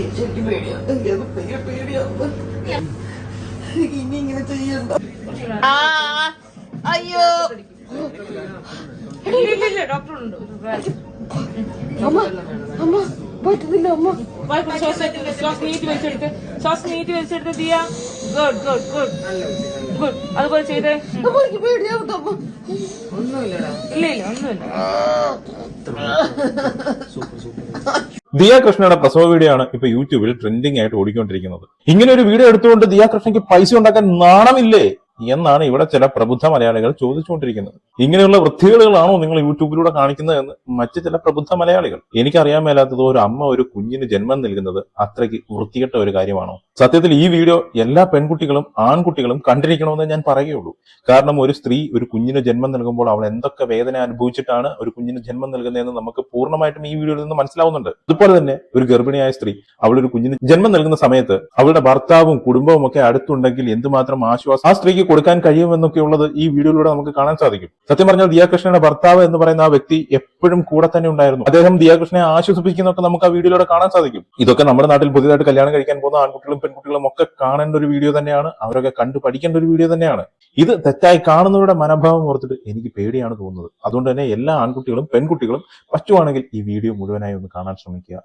എനിക്ക് പേടിയാണ് എനിക്കത് ഭയങ്കര പേടിയാണ് ഇനി ഇങ്ങനെ ചെയ്യണ്ട. അയ്യോ. അമ്മ അമ്മ പറ്റുന്നില്ല അമ്മ. ശ്വാസം നീട്ടി വലിച്ചെടുത്ത്. ശ്വാസം നീട്ടി വലിച്ചെടുത്ത് Diya good good good. Good. അതുപോലെ ചെയ്തേ. അമ്മ ഇല്ല ഇല്ല ഒന്നുമില്ല. ദിയ കൃഷ്ണയുടെ പ്രസവ വീഡിയോ ആണ് ഇപ്പൊ യൂട്യൂബിൽ ട്രെൻഡിങ് ആയിട്ട് ഓടിക്കൊണ്ടിരിക്കുന്നത്. ഇങ്ങനെ ഒരു വീഡിയോ എടുത്തുകൊണ്ട് ദിയ കൃഷ്ണയ്ക്ക് പൈസ ഉണ്ടാക്കാൻ നാണമില്ലേ? എന്നാണ് ഇവിടെ ചില പ്രബുദ്ധ മലയാളികൾ ചോദിച്ചുകൊണ്ടിരിക്കുന്നത്. ഇങ്ങനെയുള്ള വൃത്തികേടുകളാണോ നിങ്ങൾ യൂട്യൂബിലൂടെ കാണിക്കുന്നത് എന്ന് മറ്റ് ചില പ്രബുദ്ധ മലയാളികൾ. എനിക്കറിയാൻ മേലാത്തത് ഒരു അമ്മ ഒരു കുഞ്ഞിന് ജന്മം നൽകുന്നത് അത്രയ്ക്ക് വൃത്തികെട്ട ഒരു കാര്യമാണോ? സത്യത്തിൽ ഈ വീഡിയോ എല്ലാ പെൺകുട്ടികളും ആൺകുട്ടികളും കണ്ടിരിക്കണമെന്ന് ഞാൻ പറയുകയുള്ളൂ. കാരണം ഒരു സ്ത്രീ ഒരു കുഞ്ഞിന് ജന്മം നൽകുമ്പോൾ അവൾ എന്തൊക്കെ വേദന അനുഭവിച്ചിട്ടാണ് ഒരു കുഞ്ഞിന് ജന്മം നൽകുന്നതെന്ന് നമുക്ക് പൂർണമായിട്ടും ഈ വീഡിയോയിൽ നിന്ന് മനസ്സിലാവുന്നുണ്ട്. അതുപോലെ തന്നെ ഒരു ഗർഭിണിയായ സ്ത്രീ അവൾ ഒരു കുഞ്ഞിന് ജന്മം നൽകുന്ന സമയത്ത് അവളുടെ ഭർത്താവും കുടുംബവും ഒക്കെ അടുത്തുണ്ടെങ്കിൽ എന്തുമാത്രം ആശ്വാസം ആ സ്ത്രീക്ക് കൊടുക്കാൻ കഴിയുമെന്നൊക്കെയുള്ളത് ഈ വീഡിയോയിലൂടെ നമുക്ക് കാണാൻ സാധിക്കും. സത്യം പറഞ്ഞാൽ ദിയാകൃഷ്ണയുടെ ഭർത്താവ് എന്ന് പറയുന്ന ആ വ്യക്തി എപ്പോഴും കൂടെ തന്നെ ഉണ്ടായിരുന്നു. അദ്ദേഹം ദിയാകൃഷ്ണനെ ആശ്വസിപ്പിക്കുന്നൊക്കെ നമുക്ക് ആ വീഡിയോയിലൂടെ കാണാൻ സാധിക്കും. ഇതൊക്കെ നമ്മുടെ നാട്ടിൽ പുതിയതായിട്ട് കല്യാണം കഴിക്കാൻ പോകുന്ന ആൺകുട്ടികളും പെൺകുട്ടികളും ഒക്കെ കാണേണ്ട ഒരു വീഡിയോ തന്നെയാണ്. അവരൊക്കെ കണ്ടു പഠിക്കേണ്ട ഒരു വീഡിയോ തന്നെയാണ്. ഇത് തെറ്റായി കാണുന്നവരുടെ മനോഭാവം ഓർത്തിട്ട് എനിക്ക് പേടിയാണ് തോന്നുന്നത്. അതുകൊണ്ട് തന്നെ എല്ലാ ആൺകുട്ടികളും പെൺകുട്ടികളും പറ്റുവാണെങ്കിൽ ഈ വീഡിയോ മുഴുവനായി ഒന്ന് കാണാൻ ശ്രമിക്കുക.